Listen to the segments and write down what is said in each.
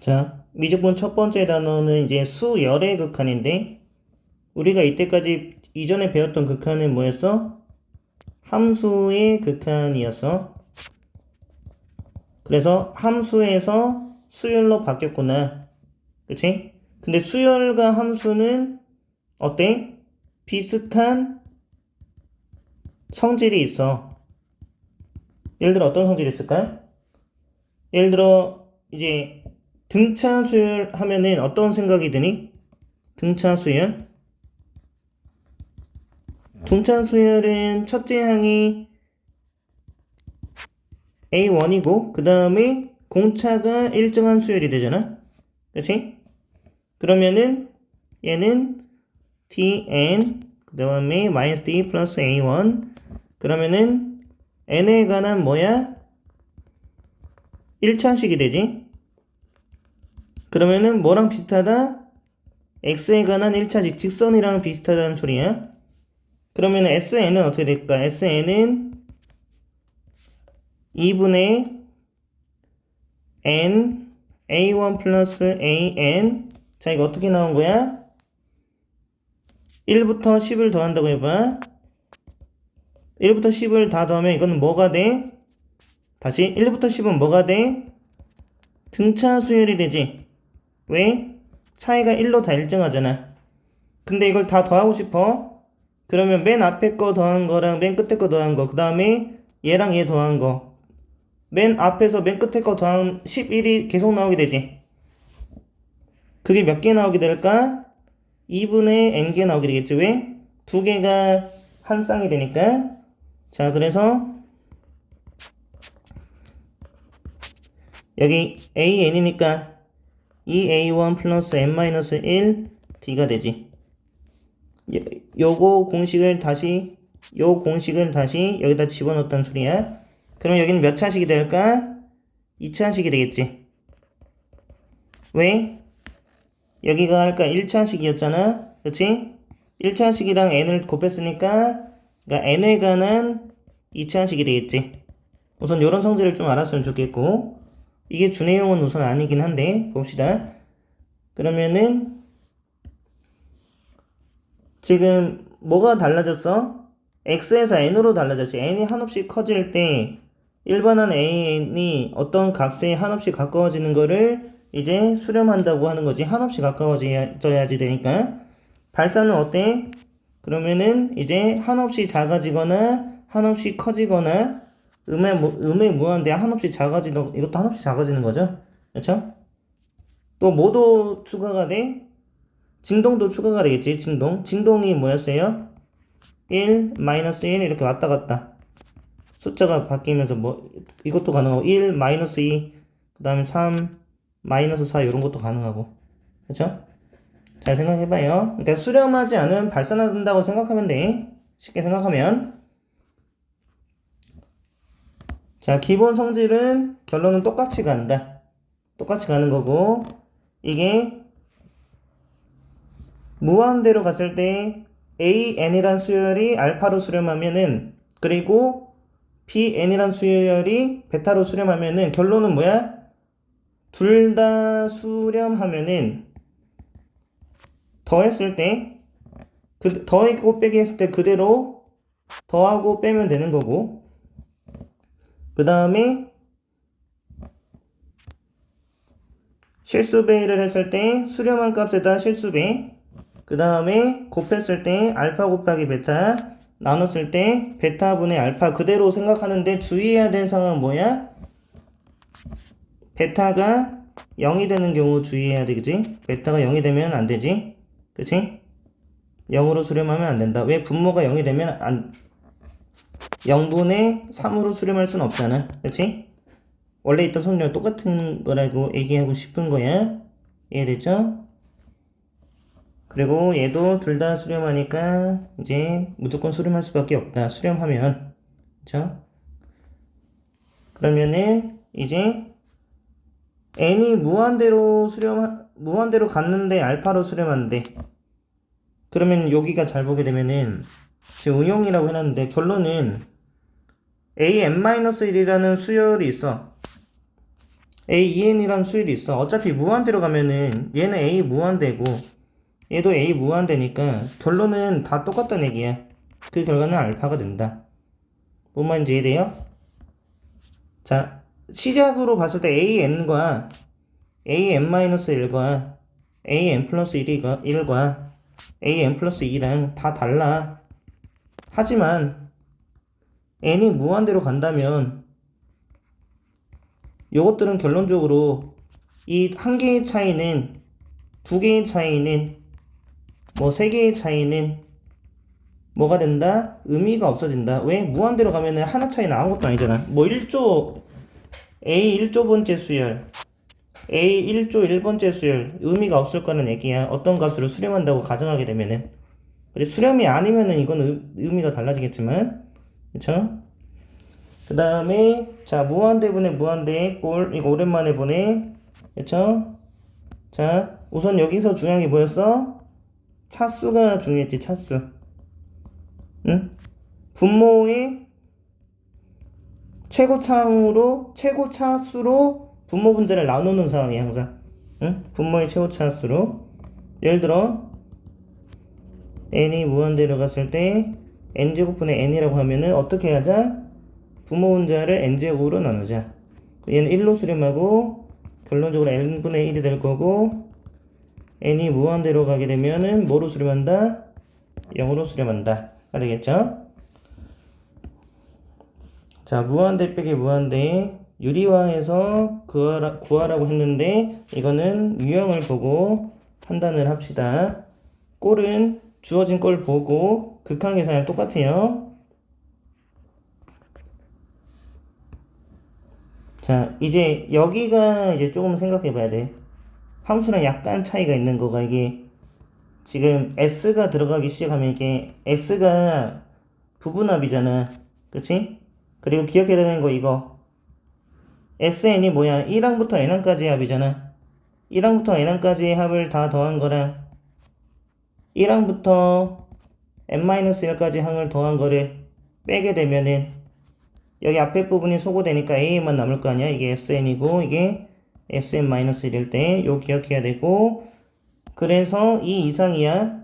자, 미적분 첫 번째 단어는 이제 수열의 극한인데, 우리가 이때까지 이전에 배웠던 극한은 뭐였어? 함수의 극한이었어. 그래서 함수에서 수열로 바뀌었구나. 그치? 근데 수열과 함수는 어때? 비슷한 성질이 있어. 예를 들어 어떤 성질이 있을까? 예를 들어 이제 등차 수열 하면은 어떤 생각이 드니? 등차 수열? 등차 수열은 첫째 항이 A1이고 그 다음에 공차가 일정한 수열이 되잖아. 그치? 그러면은 얘는 tn 그 다음에 마이너스 d 플러스 a1 그러면은 n에 관한 뭐야? 1차식이 되지? 그러면은 뭐랑 비슷하다? x에 관한 1차식 직선이랑 비슷하다는 소리야. 그러면 sn은 어떻게 될까? sn은 2분의 n a1 플러스 an 자 이거 어떻게 나온 거야? 1부터 10을 더한다고 해봐 1부터 10을 다 더하면 이거는 뭐가 돼? 다시 1부터 10은 뭐가 돼? 등차 수열이 되지 왜? 차이가 1로 다 일정하잖아 근데 이걸 다 더하고 싶어 그러면 맨 앞에 거 더한 거랑 맨 끝에 거 더한 거 그 다음에 얘랑 얘 더한 거 맨 앞에서 맨 끝에 거 더한 11이 계속 나오게 되지. 그게 몇 개 나오게 될까? 2분의 n개 나오게 되겠지. 왜? 두 개가 한 쌍이 되니까. 자, 그래서 여기 an이니까 2a1 플러스 n-1 d가 되지. 요, 요거 공식을 다시 요 공식을 다시 여기다 집어넣었단 소리야. 그럼 여기는 몇 차식이 될까? 2차식이 되겠지. 왜? 여기가 아까 1차식이었잖아. 그치? 1차식이랑 n을 곱했으니까 그러니까 n에 관한 2차식이 되겠지. 우선 이런 성질을 좀 알았으면 좋겠고 이게 주내용은 우선 아니긴 한데 봅시다. 그러면은 지금 뭐가 달라졌어? x에서 n으로 달라졌지. n이 한없이 커질 때 일반한 an이 어떤 값에 한없이 가까워지는 거를 이제 수렴한다고 하는 거지. 한없이 가까워져야지 되니까. 발사는 어때? 그러면은 이제 한없이 작아지거나 한없이 커지거나 음에, 무- 음에 무한대 한없이 작아지는 이것도 한없이 작아지는 거죠. 그렇죠? 또 뭐도 추가가 돼? 진동도 추가가 되겠지. 진동. 진동이 뭐였어요? 1, 마이너스 1 이렇게 왔다 갔다. 숫자가 바뀌면서 뭐 이것도 가능하고 1, 마이너스 2, 그 다음에 3, 마이너스 4 이런 것도 가능하고. 그렇죠? 잘 생각해봐요. 그러니까 수렴하지 않으면 발산한다고 생각하면 돼. 쉽게 생각하면. 자, 기본 성질은 결론은 똑같이 간다. 똑같이 가는 거고 이게 무한대로 갔을 때 AN이란 수열이 알파로 수렴하면은 그리고 BN이란 수열이 베타로 수렴하면은 결론은 뭐야? 둘 다 수렴하면은 더했을 때 그, 더하고 빼기 했을 때 그대로 더하고 빼면 되는 거고 그 다음에 실수배를 했을 때 수렴한 값에다 실수배 그 다음에 곱했을 때 알파 곱하기 베타 나눴을 때 베타분의 알파 그대로 생각하는데 주의해야 될 상황은 뭐야? 베타가 0이 되는 경우 주의해야 되겠지? 베타가 0이 되면 안 되지? 그치? 0으로 수렴하면 안 된다. 왜 분모가 0이 되면 안 0분의 3으로 수렴할 순 없잖아. 그치? 원래 있던 성질랑 똑같은 거라고 얘기하고 싶은 거야. 이해됐죠? 그리고 얘도 둘 다 수렴하니까 이제 무조건 수렴할 수밖에 없다. 수렴하면. 그쵸? 그러면은 이제 n이 무한대로 수렴 무한대로 갔는데 알파로 수렴하는데 그러면 여기가 잘 보게 되면은 지금 응용이라고 해놨는데 결론은 a n-1이라는 수열이 있어. AEN이란 수율이 있어. 어차피 무한대로 가면은 얘는 A 무한대고 얘도 A 무한대니까 결론은 다 똑같다는 얘기야. 그 결과는 알파가 된다. 뭔 말인지 이해돼요? 자, 시작으로 봤을 때 AN과 AN-1과 AN 플러스 1과, 1과 AN 플러스 2랑 다 달라. 하지만 n이 무한대로 간다면 요것들은 결론적으로 이 한 개의 차이는 두 개의 차이는 뭐 세 개의 차이는 뭐가 된다? 의미가 없어진다. 왜? 무한대로 가면은 하나 차이는 아무것도 아니잖아. 뭐 1조 A 1조 번째 수열 A 1조 1번째 수열 의미가 없을 거는 얘기야. 어떤 값으로 수렴한다고 가정하게 되면은 근데 수렴이 아니면은 이건 의, 의미가 달라지겠지만 그쵸? 그 다음에 자 무한대분의 무한대 꼴 이거 오랜만에 보네 그쵸? 자 우선 여기서 중요한 게 뭐였어? 차수가 중요했지 차수 응? 분모의 최고차항으로 최고차수로 분모 분자를 나누는 상황이야 항상 응? 분모의 최고차수로 예를 들어 n이 무한대로 갔을 때 n제곱분의 n이라고 하면은 어떻게 하자? 분모 분자를 n제곱으로 나누자. 얘는 1로 수렴하고 결론적으로 n분의 1이 될 거고 n이 무한대로 가게 되면은 뭐로 수렴한다? 0으로 수렴한다. 가 되겠죠? 자, 무한대 빼기 무한대 유리화해서 구하라, 구하라고 했는데 이거는 유형을 보고 판단을 합시다. 꼴은 주어진 걸 보고 극한 계산이랑 똑같아요. 자, 이제 여기가 이제 조금 생각해 봐야 돼. 함수랑 약간 차이가 있는 거가 이게 지금 S가 들어가기 시작하면 이게 S가 부분합이잖아. 그치? 그리고 기억해야 되는 거 이거. SN이 뭐야? 1항부터 N항까지의 합이잖아. 1항부터 N항까지의 합을 다 더한 거랑 1항부터 n-1까지 항을 더한 거를 빼게 되면은 여기 앞에 부분이 소거되니까 a만 남을 거 아니야? 이게 sn이고 이게 sn-1일 때 요 기억해야 되고 그래서 이 이상이야.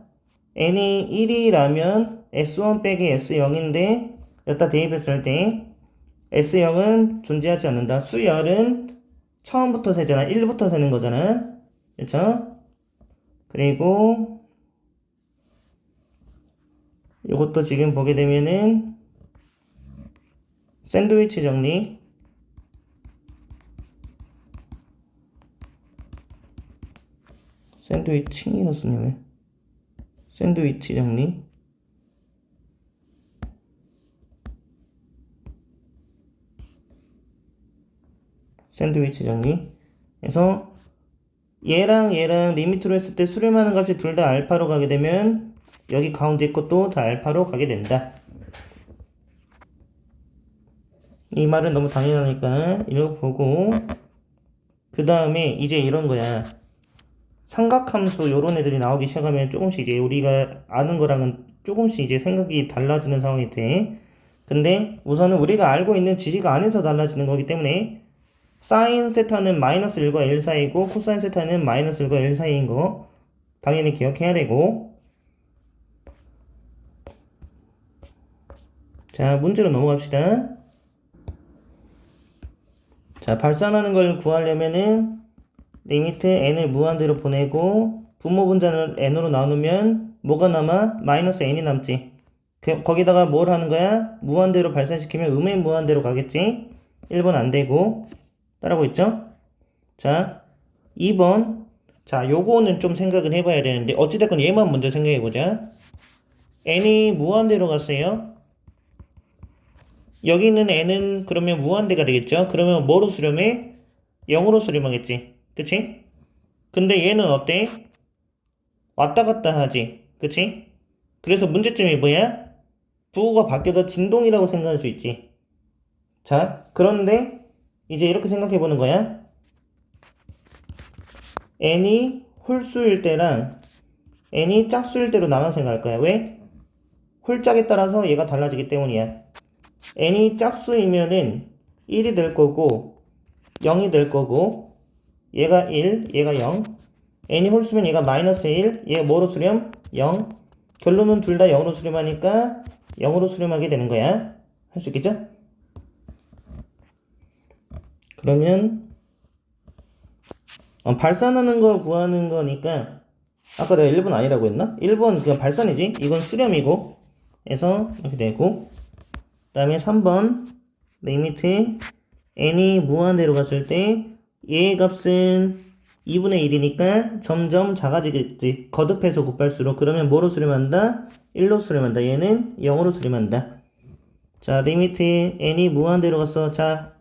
N이 1이라면 s1 빼기 s0인데 여기다 대입했을 때 s0은 존재하지 않는다. 수열은 처음부터 세잖아. 1부터 세는 거잖아. 그쵸? 그리고 이것도 지금 보게 되면은 샌드위치 정리. 샌드위치 쓰냐 왜 샌드위치 정리. 샌드위치 정리. 그래서 얘랑 얘랑 리미트로 했을 때 수렴하는 값이 둘 다 알파로 가게 되면 여기 가운데 것도 다 알파로 가게 된다. 이 말은 너무 당연하니까 읽어보고 그 다음에 이제 이런 거야. 삼각함수 요런 애들이 나오기 시작하면 조금씩 이제 우리가 아는 거랑은 조금씩 이제 생각이 달라지는 상황이 돼. 근데 우선은 우리가 알고 있는 지식 안에서 달라지는 거기 때문에 사인 세타는 마이너스 1과 1 사이고 코사인 세타는 마이너스 1과 1 사이인 거 당연히 기억해야 되고 자, 문제로 넘어갑시다. 자, 발산하는 걸 구하려면은 리미트 n을 무한대로 보내고 분모 분자를 n으로 나누면 뭐가 남아? 마이너스 n이 남지. 그, 거기다가 뭘 하는 거야? 무한대로 발산시키면 음의 무한대로 가겠지? 1번 안 되고 따라고 있죠? 자, 2번 자, 요거는 좀 생각을 해봐야 되는데 어찌됐건 얘만 먼저 생각해보자. n이 무한대로 갔어요. 여기 있는 n은 그러면 무한대가 되겠죠? 그러면 뭐로 수렴해? 0으로 수렴하겠지. 그치? 근데 얘는 어때? 왔다 갔다 하지. 그치? 그래서 문제점이 뭐야? 부호가 바뀌어서 진동이라고 생각할 수 있지. 자, 그런데 이제 이렇게 생각해 보는 거야. n이 홀수일 때랑 n이 짝수일 때로 나눠 생각할 거야. 왜? 홀짝에 따라서 얘가 달라지기 때문이야. N이 짝수이면은 1이 될 거고 0이 될 거고 얘가 1, 얘가 0 n이 홀수면 얘가 마이너스 1, 얘가 뭐로 수렴? 0 결론은 둘 다 0으로 수렴하니까 0으로 수렴하게 되는 거야 할 수 있겠죠? 그러면 어, 발산하는 걸 구하는 거니까 아까 내가 1번 아니라고 했나? 1번 그냥 발산이지 이건 수렴이고 해서 이렇게 되고 그 다음에 3번 리미트 n이 무한대로 갔을 때 얘의 값은 2분의 1이니까 점점 작아지겠지. 거듭해서 곱할수록. 그러면 뭐로 수렴한다? 1로 수렴한다. 얘는 0으로 수렴한다. 자 리미트 n이 무한대로 갔어. 자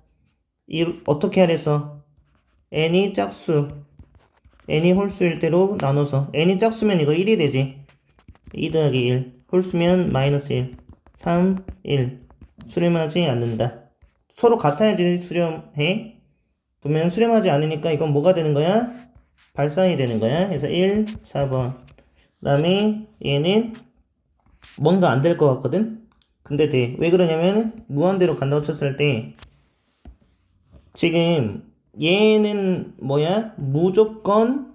이, 어떻게 하랬어? n이 짝수 n이 홀수일 때로 나눠서. n이 짝수면 이거 1이 되지. 2 더하기 1 홀수면 마이너스 1 3 1 수렴하지 않는다 서로 같아야지 수렴해 그러면 수렴하지 않으니까 이건 뭐가 되는 거야? 발산이 되는 거야 그래서 1 4번 그 다음에 얘는 뭔가 안 될 것 같거든 근데 돼 왜 그러냐면 무한대로 간다고 쳤을 때 지금 얘는 뭐야? 무조건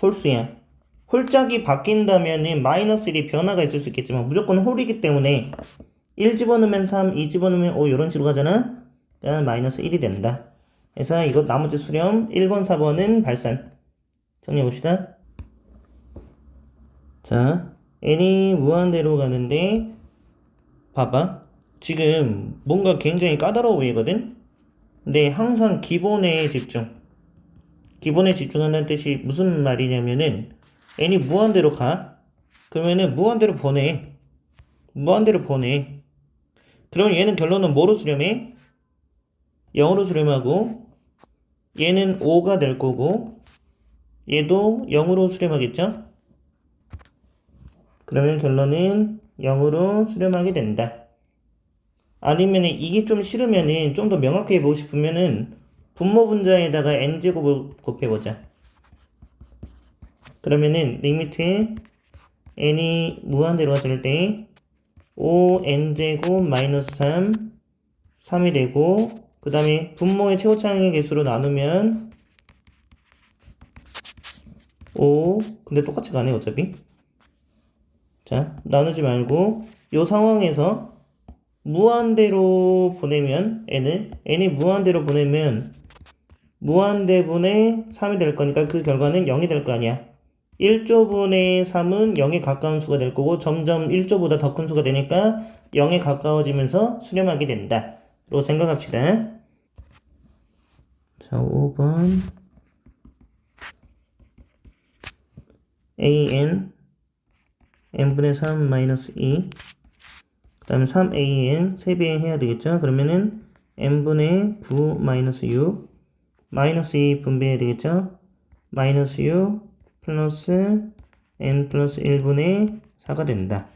홀수야. 홀짝이 바뀐다면은 마이너스 1이 변화가 있을 수 있겠지만 무조건 홀이기 때문에 1 집어넣으면 3, 2 집어넣으면 5 이런 식으로 가잖아? 그러니까 마이너스 1이 된다. 그래서 이거 나머지 수렴 1번, 4번은 발산. 정리해 봅시다. 자, n이 무한대로 가는데 봐봐. 지금 뭔가 굉장히 까다로워 보이거든? 근데 항상 기본에 집중. 기본에 집중한다는 뜻이 무슨 말이냐면은 n이 무한대로 가. 그러면은 무한대로 보내. 무한대로 보내. 그러면 얘는 결론은 뭐로 수렴해? 0으로 수렴하고 얘는 5가 될 거고 얘도 0으로 수렴하겠죠? 그러면 결론은 0으로 수렴하게 된다. 아니면 이게 좀 싫으면은 좀 더 명확하게 보고 싶으면은 분모 분자에다가 n제곱을 곱해보자. 그러면은 리미트 n이 무한대로 갔을 때 5n제곱 마이너스 3 3이 되고 그 다음에 분모의 최고차항의 개수로 나누면 5 근데 똑같이 가네 어차피. 자 나누지 말고 요 상황에서 무한대로 보내면 n을 n이 무한대로 보내면 무한대분의 3이 될 거니까 그 결과는 0이 될 거 아니야 1조분의 3은 0에 가까운 수가 될 거고 점점 1조보다 더 큰 수가 되니까 0에 가까워지면서 수렴하게 된다. 로 생각합시다. 자 5번. An n분의 3 마이너스 2 그 다음에 3an 3배 해야 되겠죠? 그러면은 n분의 9 마이너스 6 마이너스 2 분배해야 되겠죠? 마이너스 6 플러스 n 플러스 1분의 4가 된다.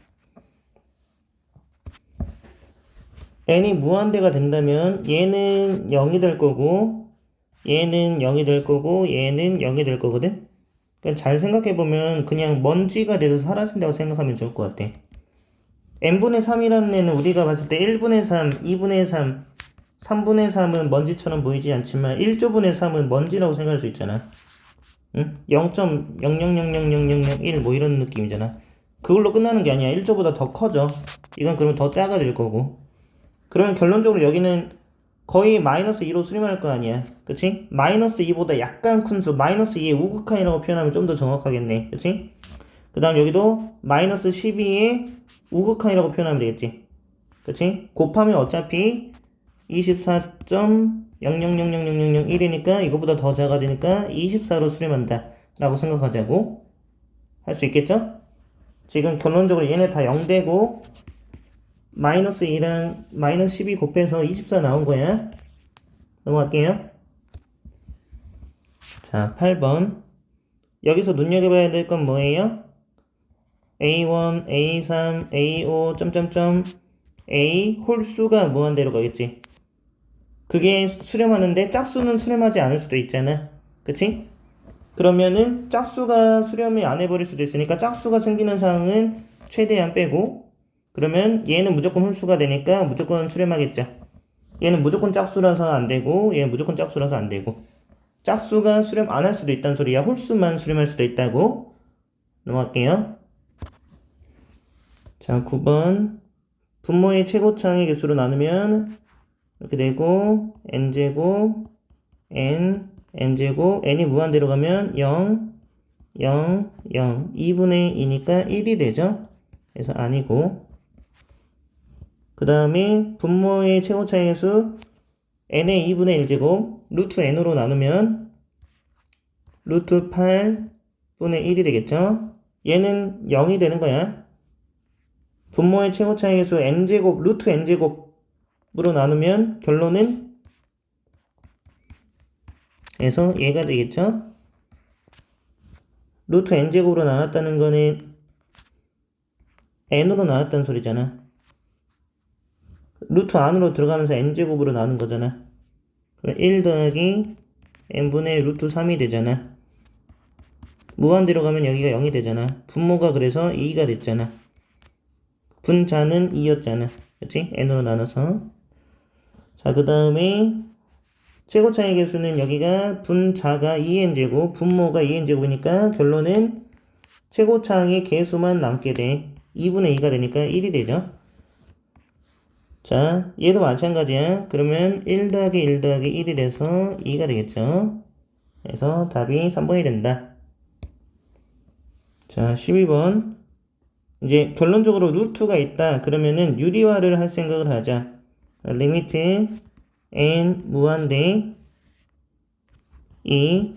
n이 무한대가 된다면 얘는 0이 될 거고 얘는 0이 될 거고 얘는 0이 될 거거든? 그러니까 잘 생각해보면 그냥 먼지가 돼서 사라진다고 생각하면 좋을 것 같아. n분의 3이라는 애는 우리가 봤을 때 1분의 3, 2분의 3, 3분의 3은 먼지처럼 보이지 않지만 1조분의 3은 먼지라고 생각할 수 있잖아. 응? 0.00000001 뭐 이런 느낌이잖아. 그걸로 끝나는 게 아니야. 1조보다 더 커져. 이건 그러면 더 작아질 거고. 그러면 결론적으로 여기는 거의 마이너스 2로 수렴할 거 아니야. 그치? 마이너스 2보다 약간 큰 수, 마이너스 2의 우극한이라고 표현하면 좀 더 정확하겠네. 그치? 그 다음 여기도 마이너스 12의 우극한이라고 표현하면 되겠지. 그치? 곱하면 어차피 24.00000001이니까 이거보다 더 작아지니까 24로 수렴한다. 라고 생각하자고. 할 수 있겠죠? 지금 결론적으로 얘네 다 0되고 마이너스 2랑 마이너스 12 곱해서 24 나온 거야. 넘어갈게요. 자, 8번. 여기서 눈여겨봐야 될 건 뭐예요? A1, A3, A5, 점점점 A 홀수가 무한대로 가겠지. 그게 수렴하는데 짝수는 수렴하지 않을 수도 있잖아. 그치? 그러면은 짝수가 수렴이 안 해버릴 수도 있으니까 짝수가 생기는 상황은 최대한 빼고 그러면 얘는 무조건 홀수가 되니까 무조건 수렴하겠죠. 얘는 무조건 짝수라서 안 되고 얘는 무조건 짝수라서 안 되고 짝수가 수렴 안 할 수도 있다는 소리야 홀수만 수렴할 수도 있다고 넘어갈게요 자 9번 분모의 최고차의 개수로 나누면 이렇게 되고 n제곱 n n제곱 n이 무한대로 가면 0 0 0 2분의 2니까 1이 되죠 그래서 아니고 그 다음에 분모의 최고차의 수 n의 2분의 1제곱 루트 n으로 나누면 루트 8분의 1이 되겠죠? 얘는 0이 되는 거야. 분모의 최고차의 수 n제곱 루트 n제곱 으로 나누면 결론은 그래서 얘가 되겠죠? 루트 n제곱으로 나눴다는 거는 n으로 나눴다는 소리잖아. 루트 안으로 들어가면서 n제곱으로 나눈 거잖아. 그럼 1 더하기 n분의 루트 3이 되잖아. 무한대로 가면 여기가 0이 되잖아. 분모가 그래서 2가 됐잖아. 분자는 2였잖아. 그치? n으로 나눠서. 자, 그 다음에 최고차의 개수는 여기가 분자가 2n제곱, 분모가 2n제곱이니까 결론은 최고차의 개수만 남게 돼. 2분의 2가 되니까 1이 되죠. 자, 얘도 마찬가지야. 그러면 1 더하기 1 더하기 1이 돼서 2가 되겠죠. 그래서 답이 3번이 된다. 자, 12번. 이제 결론적으로 루트가 있다. 그러면은 유리화를 할 생각을 하자. 리미트 n 무한대 2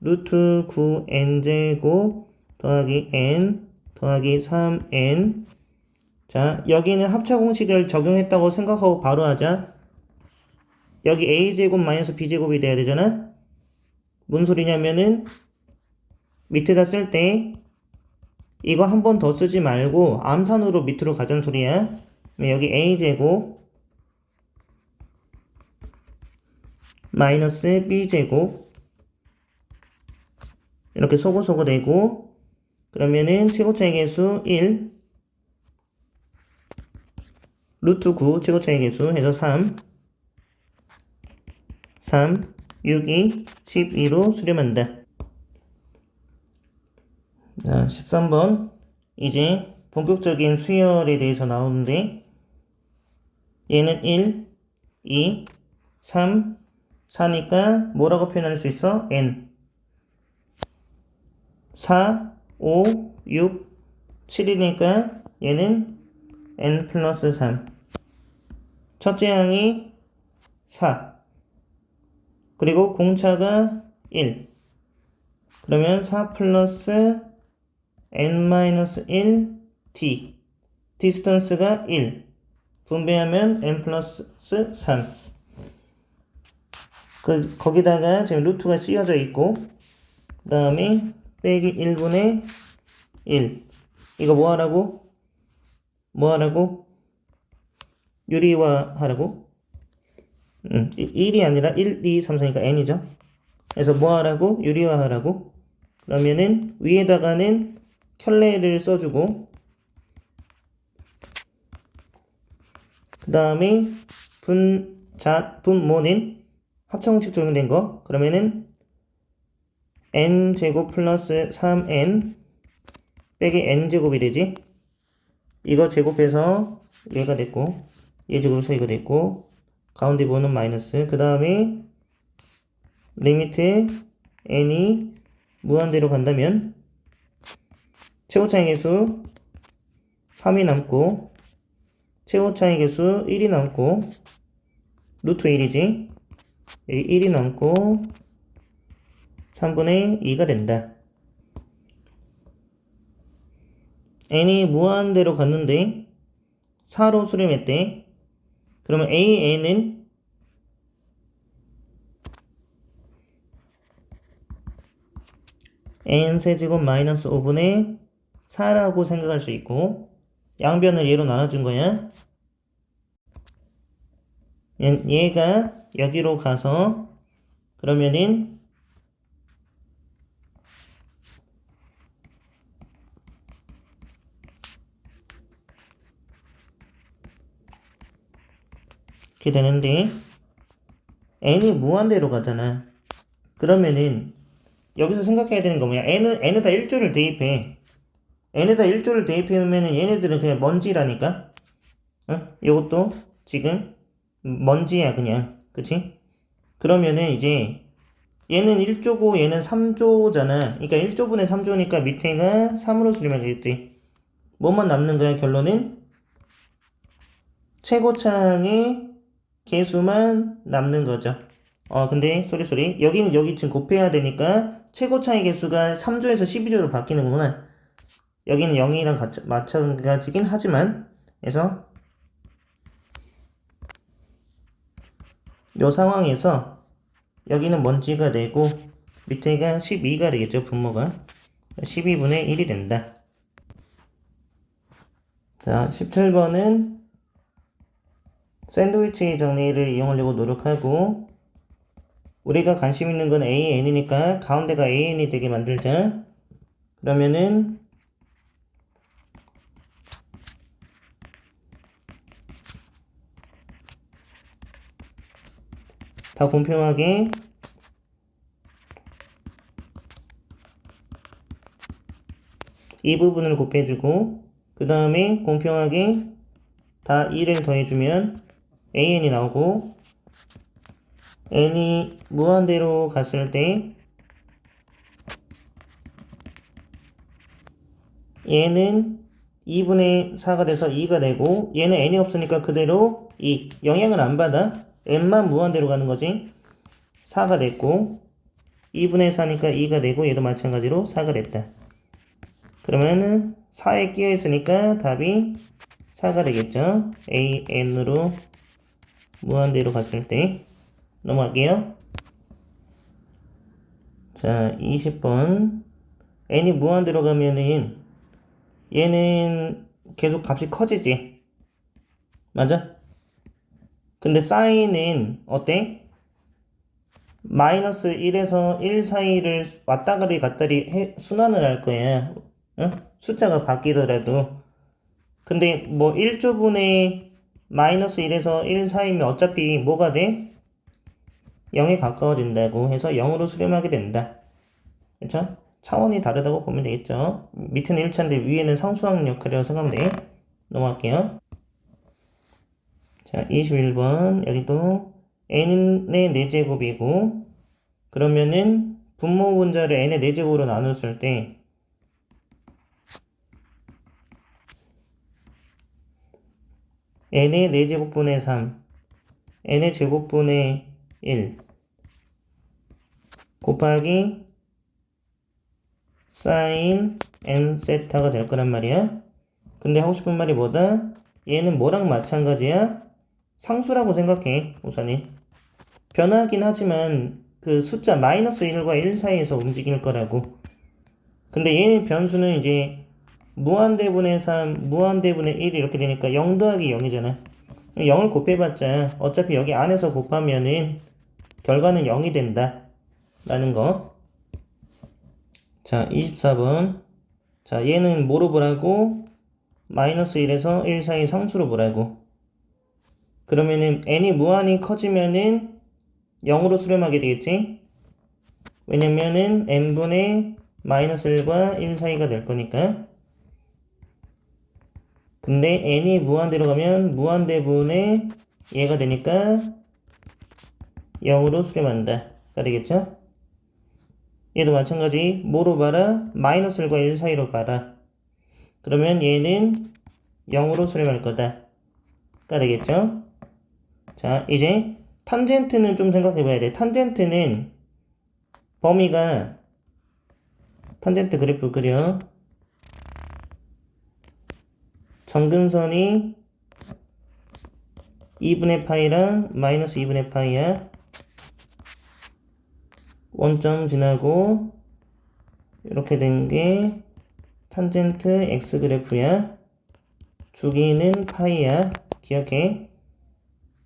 루트 9n 제곱 더하기 n 더하기 3n 자, 여기는 합차 공식을 적용했다고 생각하고 바로 하자. 여기 a제곱 마이너스 b제곱이 돼야 되잖아? 뭔 소리냐면은 밑에다 쓸 때 이거 한 번 더 쓰지 말고 암산으로 밑으로 가자는 소리야. 여기 a제곱 마이너스 b제곱. 이렇게 소고소고 되고 그러면은 최고차의 개수 1 루트 9 최고차의 개수 해서 3 3 6 2 12로 수렴한다. 자 13번. 이제 본격적인 수열에 대해서 나오는데 얘는 1 2 3 4니까 뭐라고 표현할 수 있어? n. 4 5 6 7이니까 얘는 n 플러스 3 첫째 항이 4 그리고 공차가 1 그러면 4 플러스 n 마이너스 1 t. 디스턴스가 1 분배하면 n 플러스 3 그, 거기다가 지금 루트가 씌어져 있고 그 다음에 빼기 1분의 1 이거 뭐 하라고? 뭐 하라고? 유리화 하라고? 음, 1이 아니라 1, 2, 3, 4니까 n이죠. 그래서 뭐 하라고? 유리화 하라고? 그러면은 위에다가는 켤레를 써주고 그 다음에 분 자 분모는 합차공식 적용된 거? 그러면은 n제곱 플러스 3n 빼기 n제곱이 되지? 이거 제곱해서 얘가 됐고 얘 제곱해서 이거 됐고 가운데 부분은 마이너스. 그 다음에 리미트 n이 무한대로 간다면 최고차의 개수 3이 남고 최고차의 개수 1이 남고 루트 1이지 여기 1이 남고 3분의 2가 된다. n이 무한대로 갔는데 4로 수렴했대. 그러면 an은 n 세제곱 마이너스 5분의 4라고 생각할 수 있고 양변을 얘로 나눠준 거야. 얘가 여기로 가서 그러면은 이렇게 되는데 n이 무한대로 가잖아. 그러면은 여기서 생각해야 되는 거 뭐야? n은 n에다 1조를 대입해. n에다 1조를 대입하면은 얘네들은 그냥 먼지라니까. 어? 요것도 지금 먼지야 그냥. 그치? 그러면은 이제 얘는 1조고 얘는 3조잖아. 그러니까 1조분의 3조니까 밑에가 3으로 수렴하겠지 뭐만 남는 거야 결론은? 최고창의 개수만 남는 거죠. 어, 근데, 쏘리, 쏘리. 여기는 여기 지금 곱해야 되니까, 최고차의 개수가 3조에서 12조로 바뀌는구나. 여기는 0이랑 같, 마찬가지긴 하지만, 그래서, 요 상황에서, 여기는 먼지가 되고, 밑에가 12가 되겠죠, 분모가. 12분의 1이 된다. 자, 17번은, 샌드위치 정리를 이용하려고 노력하고 우리가 관심 있는 건 A, N이니까 가운데가 A, N이 되게 만들자. 그러면은 다 공평하게. 이 부분을 곱해주고 그 다음에 공평하게 다 2를 더해주면 AN이 나오고 n이 무한대로 갔을 때 얘는 2분의 4가 돼서 2가 되고 얘는 n이 없으니까 그대로 2 영향을 안 받아 n만 무한대로 가는 거지 4가 됐고 2분의 4니까 2가 되고 얘도 마찬가지로 4가 됐다 그러면은 4에 끼어 있으니까 답이 4가 되겠죠 a n으로 무한대로 갔을 때 넘어갈게요. 자, 20번. n이 무한대로 가면은 얘는 계속 값이 커지지. 맞아? 근데 사인은 어때? 마이너스 1에서 1 사이를 왔다가리 갔다리 해, 순환을 할 거야. 어? 숫자가 바뀌더라도. 근데 뭐 1조분의 마이너스 1에서 1 사이면 어차피 뭐가 돼? 0에 가까워진다고 해서 0으로 수렴하게 된다. 그쵸? 차원이 다르다고 보면 되겠죠. 밑에는 1차인데 위에는 상수항 역할이라고 생각하면 돼. 넘어갈게요. 자, 21번. 여기도 n의 4제곱이고 그러면은 분모 분자를 n의 4제곱으로 나눴을 때 n의 4제곱분의 3 n의 제곱분의 1 곱하기 사인 n 세타가 될 거란 말이야. 근데 하고 싶은 말이 뭐다? 얘는 뭐랑 마찬가지야? 상수라고 생각해, 우선이. 변하긴 하지만 그 숫자 마이너스 1과 1 사이에서 움직일 거라고. 근데 얘는 변수는 이제 무한대분의 3, 무한대분의 1 이렇게 되니까 0 더하기 0이잖아. 0을 곱해봤자 어차피 여기 안에서 곱하면은 결과는 0이 된다. 라는 거. 자, 24번. 자, 얘는 뭐로 보라고? 마이너스 1에서 1 사이 상수로 보라고. 그러면은 n이 무한히 커지면은 0으로 수렴하게 되겠지? 왜냐면은 n분의 마이너스 1과 1 사이가 될 거니까. 근데 n이 무한대로 가면 무한대분의 얘가 되니까 0으로 수렴한다. 가 되겠죠? 얘도 마찬가지 뭐로 봐라? 마이너스 1과 1 사이로 봐라. 그러면 얘는 0으로 수렴할 거다. 가 되겠죠? 자, 이제 탄젠트는 좀 생각해 봐야 돼. 탄젠트는 범위가 탄젠트 그래프 그려. 정근선이 2분의 파이랑 마이너스 2분의 파이야. 원점 지나고 이렇게 된 게 탄젠트 x 그래프야. 주기는 파이야. 기억해.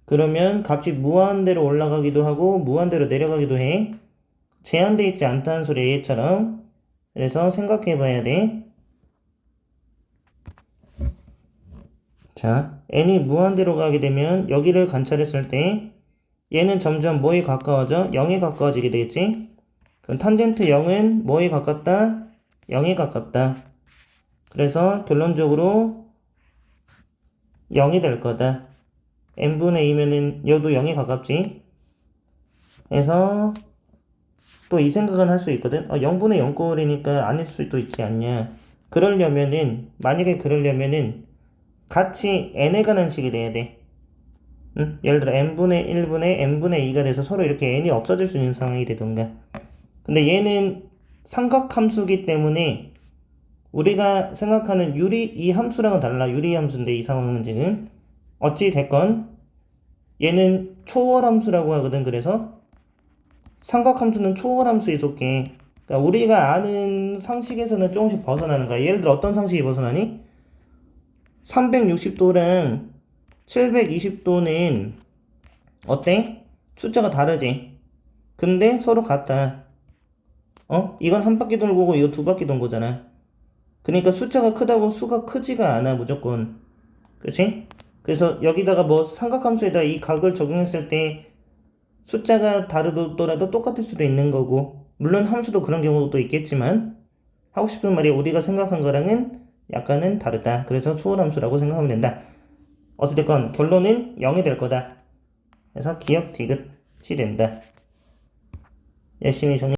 그러면 값이 무한대로 올라가기도 하고 무한대로 내려가기도 해. 제한돼 있지 않다는 소리 얘처럼. 그래서 생각해 봐야 돼. 자, n이 무한대로 가게 되면 여기를 관찰했을 때 얘는 점점 뭐에 가까워져? 0에 가까워지게 되겠지? 그럼 탄젠트 0은 뭐에 가깝다? 0에 가깝다. 그래서 결론적으로 0이 될 거다. N분의 2면은 여도 0에 가깝지? 그래서 또 이 생각은 할 수 있거든. 어, 0분의 0꼴이니까 아닐 수도 있지 않냐. 그러려면은 만약에 그러려면은 같이 n에 관한 식이 돼야 돼. 응? 예를 들어 n분의 1분의 n분의 2가 돼서 서로 이렇게 n이 없어질 수 있는 상황이 되던가. 근데 얘는 삼각함수기 때문에 우리가 생각하는 유리 이 함수랑은 달라. 유리 함수인데 이 상황은 지금 어찌 됐건 얘는 초월함수라고 하거든. 그래서 삼각함수는 초월함수에 속해. 그러니까 우리가 아는 상식에서는 조금씩 벗어나는 거야. 예를 들어 어떤 상식이 벗어나니? 360도랑 720도는 어때? 숫자가 다르지. 근데 서로 같다. 어? 이건 한 바퀴 돌고 이거 두 바퀴 돈 거잖아. 그러니까 숫자가 크다고 수가 크지가 않아 무조건. 그치? 그래서 여기다가 뭐 삼각함수에다 이 각을 적용했을 때 숫자가 다르더라도 똑같을 수도 있는 거고 물론 함수도 그런 경우도 있겠지만 하고 싶은 말이 우리가 생각한 거랑은 약간은 다르다. 그래서 초월함수라고 생각하면 된다. 어찌됐건 결론은 0이 될 거다. 그래서 기억 디귿이 된다. 열심히 정리